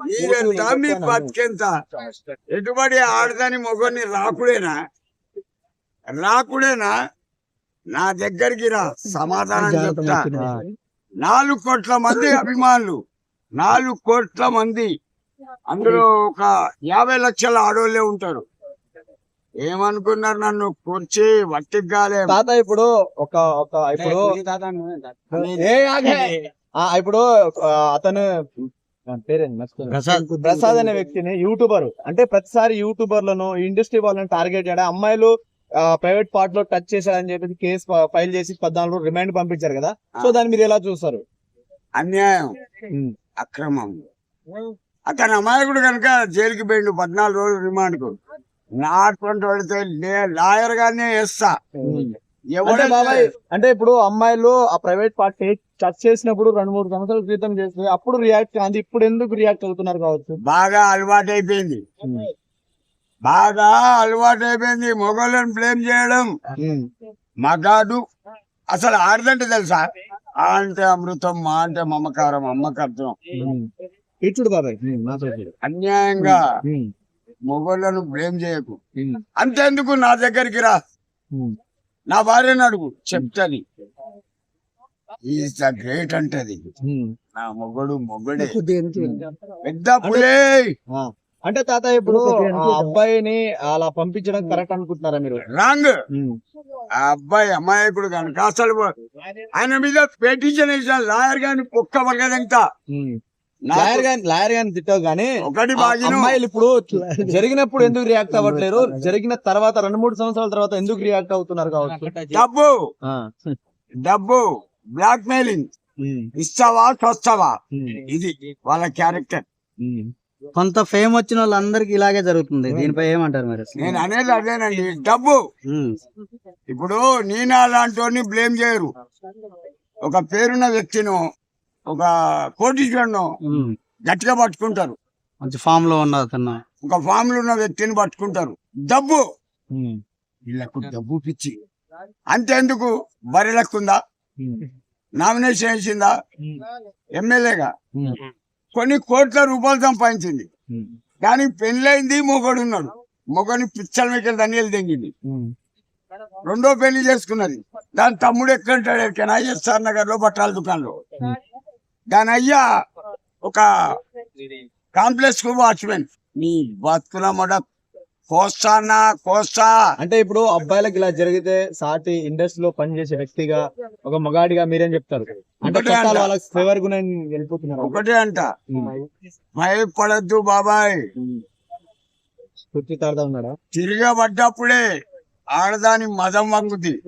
మీరెంత మీ బతికెంత? ఎటుబడి ఆడదాని మొగని రాకుడేనా? రాకుడేనా? నా దగ్గరికి రా సమాధానం చెప్తా. నాలుగు కోట్ల మంది అభిమానులు నాలుగు కోట్ల మంది. అందులో ఒక యాభై లక్షల ఆడోళ్ళే ఉంటారు. ఏమనుకున్నారు నన్ను? కూర్చి వట్టిగాలే తాత ఇప్పుడు ఒక ఒక ఇప్పుడు ఏ ఆగే. ఆ, ఇప్పుడు అతను. ప్రసాద్. అనే వ్యక్తిని యూట్యూబర్. అంటే ప్రతిసారి యూట్యూబర్లను ఇండస్ట్రీ వాళ్ళని టార్గెట్ చేయడం అమ్మాయిలు ప్రైవేట్ పార్ట్లో టచ్ చేశారని చెప్పేసి కేసు ఫైల్ చేసి పద్నాలుగు రోజులు రిమైండ్ పంపించారు కదా? సో దాన్ని మీరు ఎలా చూస్తారు? అన్యాయం. అక్రమం. అతను అమాయకుడు కనుక జైలుకి పోయిండు పద్నాలుగు రోజులు రిమాండ్కు నా అటువంటి వాడితే లాయర్ గానే వేస్తా. ఎవడే బాబాయ్ అంటే ఇప్పుడు అమ్మాయిలు ఆ ప్రైవేట్ పార్ట్ టచ్ చేసినప్పుడు రెండు మూడు సంవత్సరాల క్రితం చేస్తే అప్పుడు రియాక్ట్ కాదు ఇప్పుడు ఎందుకు రియాక్ట్ అవుతున్నారు కావచ్చు? బాగా అలవాటు అయిపోయింది బాగా అలవాటు అయిపోయింది మొగోళ్ళని బ్లేమ్ చేయడం. మగాడు అసలు ఆడదంటే తెలుసా? ఆ అంటే అమృతం మా అంటే మమకారం అమ్మకర్థం ఇచ్చుడు బాబాయ్. అన్యాయంగా మొగోళ్ళను బ్లేమ్ చేయకు. అంతేందుకు నా దగ్గరికి రా? నా భార్యను అడుగు చెప్తాది ఈజ్ ద గ్రేట్ అంటది నా మొగడు మొగడే. పెద్ద పులే. అంటే తాత ఇప్పుడు ఆ అబ్బాయిని అలా పంపించడం కరెక్ట్ అనుకుంటున్నారా మీరు? రాంగ్. ఆ అబ్బాయి అమాయకుడు కనుక అసలు ఆయన మీద పెటిషన్ వేసిన లాయర్ గాని ఒక్క వగదంతా లాయర్ గాని లాయర్ గాని తిట్టావు కానీ ఒకటి అమ్మాయిలు ఇప్పుడు జరిగినప్పుడు ఎందుకు రియాక్ట్ అవ్వట్లేరు? జరిగిన తర్వాత రెండు మూడు సంవత్సరాల తర్వాత ఎందుకు రియాక్ట్ అవుతున్నారు కావచ్చు? డబ్బు. డబ్బు. Blackmailing. ఇస్తావా చస్తావా. ఇది వాళ్ళ క్యారెక్టర్. కొంత ఫేమ్ వచ్చిన వాళ్ళందరికి ఇలాగే జరుగుతుంది. దీనిపై ఏమంటారు మరి? నేను అనేది అదేనండి. డబ్బు. ఇప్పుడు నేను అలాంటి బ్లేమ్ చేయరు. ఒక పేరున్న వ్యక్తిను ఒక కోటీశ్వరును. గట్టిగా పట్టుకుంటారు. మంచి ఫామ్లో ఉన్న అతను ఒక ఫామ్లో ఉన్న వ్యక్తిని పట్టుకుంటారు. డబ్బు. వీళ్ళకు డబ్బు పిచ్చి. అంతేందుకు? బరిలెక్కుందా. నామినేషన్ వేసిందా? ఎమ్మెల్యేగా. కొన్ని కోట్ల రూపాయలు సంపాదించింది. కానీ పెళ్ళైంది మొగడు ఉన్నాడు మొగని పిచ్చల మీద దండలు తెంగింది. రెండో పెళ్ళి చేసుకున్నది. దాని తమ్ముడు ఎక్కడ ఐఎస్ఆర్ నగర్లో బట్టల దుకాణంలో. దాని అయ్యా ఒక కాంప్లెక్స్కు వాచ్మెన్. నీ బతుకుల మొడ కోస్తానా కోస్తా. అంటే ఇప్పుడు అబ్బాయిలకు ఇలా జరిగితే సాటి ఇండస్ట్రీలో పనిచేసే వ్యక్తిగా ఒక మగాడిగా మీరేం చెప్తారు? అంటే ఒకటే అంట. వాళ్ళకి ఫేవర్గా వెళ్ళిపోతున్నారు. ఒకటే అంట. ఉమ్. భయపడద్దు బాబాయ్. ఉన్నాడా? తిరగబడ్డప్పుడే ఆడదాని మదం వంగుద్ది.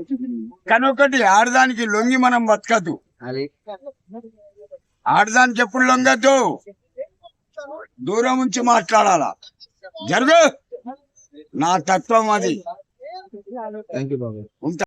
కానీ ఒకటి ఆడదానికి లొంగి మనం బతకద్దు. అది ఆడదానికి ఎప్పుడు లొంగద్దు. దూరం నుంచి మాట్లాడాలా? జరుగు. నా తత్వం అది. ఉంటా.